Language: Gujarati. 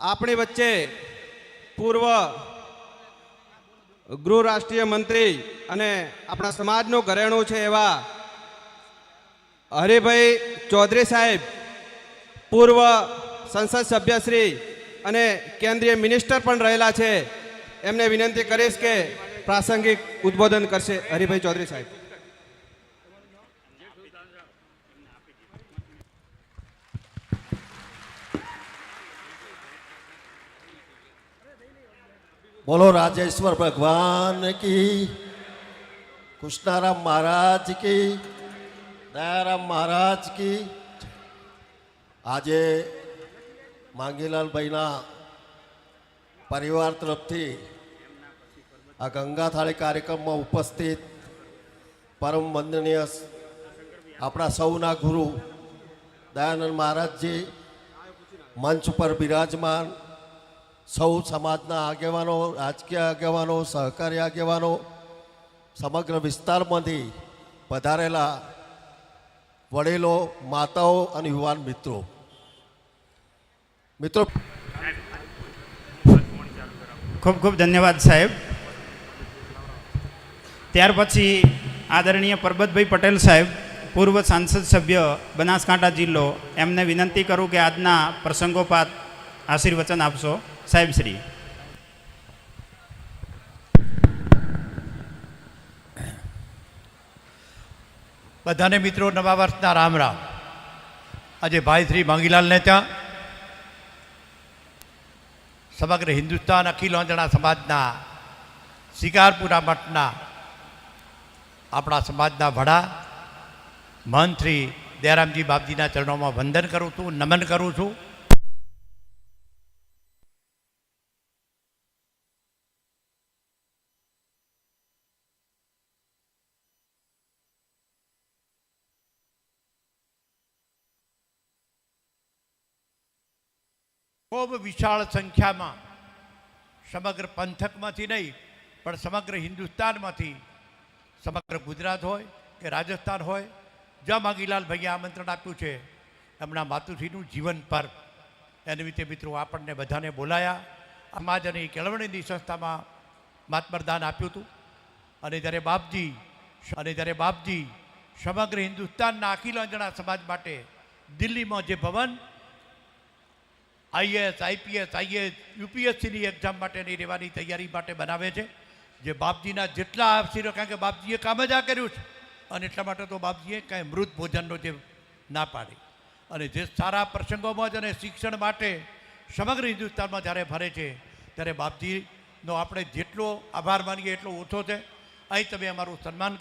આપણી વચ્ચે પૂર્વ ગૃહ રાષ્ટ્રીય મંત્રી અને આપણા સમાજનું ઘરેણું છે એવા હરિભાઈ ચૌધરી સાહેબ, પૂર્વ સંસદ સભ્યશ્રી અને કેન્દ્રીય મિનિસ્ટર પણ રહેલા છે. એમને વિનંતી કરીશ કે પ્રાસંગિક ઉદ્બોધન કરશે હરિભાઈ ચૌધરી સાહેબ. બોલો રાજેશ્વર ભગવાન કી. કૃષ્ણારામ મહારાજ કી. દયારામ મહારાજ કી. આજે માંગીલાલભાઈના પરિવાર તરફથી આ ગંગા થાળી કાર્યક્રમમાં ઉપસ્થિત પરમ વંદનીય આપણા સૌના ગુરુ દયાનંદ મહારાજજી મંચ પર બિરાજમાન સૌ સમાજના આગેવાનો, રાજકીય આગેવાનો, સહકારી આગેવાનો સમગ્ર વિસ્તારમાંથી પધારેલા વડીલો, માતાઓ અને યુવાન મિત્રો. મિત્રો, ખૂબ ખૂબ ધન્યવાદ સાહેબ. ત્યાર પછી આદરણીય પરબતભાઈ પટેલ સાહેબ, પૂર્વ સાંસદ સભ્ય બનાસકાંઠા જિલ્લો, એમને વિનંતી કરું કે આજના પ્રસંગોપાત આશીર્વચન આપશો. સાહેબ શ્રી. બધાને મિત્રો, નવા વર્ષના રામ રામ. આજે ભાઈ શ્રી માંગીલાલને ત્યાં સમગ્ર હિન્દુસ્તાન અખિલ ઓંજણા સમાજના શિકારપુરા મઠના આપણા સમાજના વડા મહંત શ્રી દયારામજી બાપજીના ચરણોમાં વંદન કરું છું, નમન કરું છું. ખૂબ વિશાળ સંખ્યામાં. સમગ્ર પંથકમાંથી નહીં, પણ સમગ્ર હિન્દુસ્તાનમાંથી. સમગ્ર ગુજરાત હોય કે રાજસ્થાન હોય, જ્યાં માંગીલાલ ભાઈએ આમંત્રણ આપ્યું છે, એમના માતુશ્રીનું જીવન પર્વ. એ નિમિત્તે મિત્રો આપણને બધાને બોલાયા. સમાજ અને કેળવણીની સંસ્થામાં માત્મરદાન આપ્યું હતું. અને જ્યારે બાપજી, અને જ્યારે બાપજી, સમગ્ર હિન્દુસ્તાનના અખિલ અંજણા સમાજ માટે દિલ્હીમાં જે ભવન આઈએસ આઈપીએસ આઈએસ યુપીએસસીની એક્ઝામ માટેની રહેવાની તૈયારી માટે બનાવે છે, જે બાપજીના જેટલા આશીર્વાદ, કારણ કે બાપજીએ કામ જ આ કર્યું છે, અને એટલા માટે તો બાપજીએ કાંઈ મૃત ભોજનનો જે ના પાડી. અને જે સારા પ્રસંગોમાં જ અને શિક્ષણ માટે સમગ્ર હિન્દુસ્તાનમાં જ્યારે ફરે છે, ત્યારે બાપજીનો આપણે જેટલો આભાર માનીએ એટલો ઓછો છે. અહીં તમે અમારું સન્માન